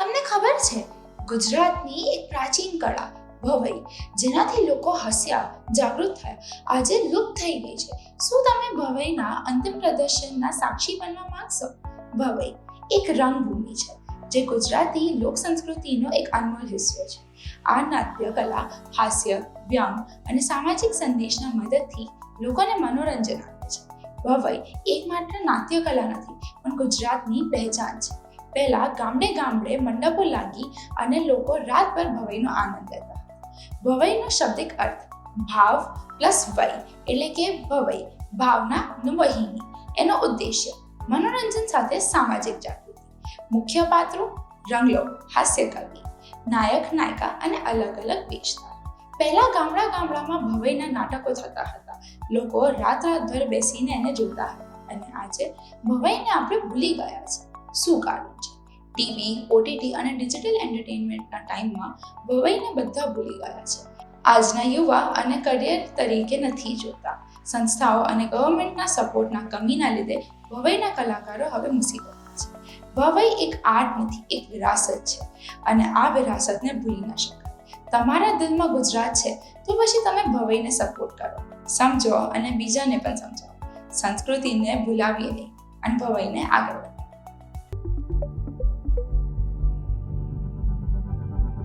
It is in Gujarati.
તમને ખબર છે, ગુજરાતની એક પ્રાચીન કળા, ભવઈ, જેનાથી લોકો હસ્યા, જાગૃત થયા. આજે લુપ્ત થઈ ગઈ છે. શું તમે ભવઈના અંતિમ પ્રદર્શનના સાક્ષી બનવા માંગશો? ભવઈ એક રંગભૂમિ છે, જે ગુજરાતી લોક સંસ્કૃતિનો એક અનમોલ હિસ્સો છે. આ નાટ્ય કલા, હાસ્ય, વ્યંગ અને સામાજિક સંદેશના મદદથી લોકોને મનોરંજન આપે છે. ભવઈ એકમાત્ર નાટ્ય કલા નથી, પણ ગુજરાતની પહેચાન છે. પહેલા ગામડે ગામડે મંડપો લાગી અને લોકો રાતભર ભવાઈનો આનંદ લેતા ભવાઈનો શબ્દિક અર્થ ભાવ પ્લસ વય એટલે કે ભવાઈ ભાવના વહીની. એનો ઉદ્દેશ્ય મનોરંજન સાથે સામાજિક જાગૃતિ, મુખ્ય પાત્રો રંગલો હાસ્ય કવિ નાયક, નાયિકા અને અલગ અલગ વેશતા પહેલા ગામડા ગામડામાં ભવાઈના નાટકો થતા હતા. લોકો રાત રાતભર બેસીને એને જોતા હતા. અને આજે ભવાઈને આપણે ભૂલી ગયા છે. શું કારણ ટીવી ઓટીટી અને ડિજિટલ એન્ટરટેનમેન્ટના ટાઈમમાં ભવઈને બધા ભૂલી ગયા છે. આજના યુવા અને કરિયર તરીકે નથી જોતા. સંસ્થાઓ અને ગવર્મેન્ટના સપોર્ટના કમીના લીધે ભવઈના કલાકારો હવે મુસીબતમાં છે. ભવઈ એક આર્ટ નથી, એક વિરાસત છે. અને આ વિરાસતને ભૂલી ન શકાય. તમારા દિલમાં ગુજરાત છે, તો પછી તમે ભવઈને સપોર્ટ કરો. સમજો અને બીજાને પણ સમજાવો. સંસ્કૃતિને ભૂલાવીએ નહીં અને ભવાઈને આગળ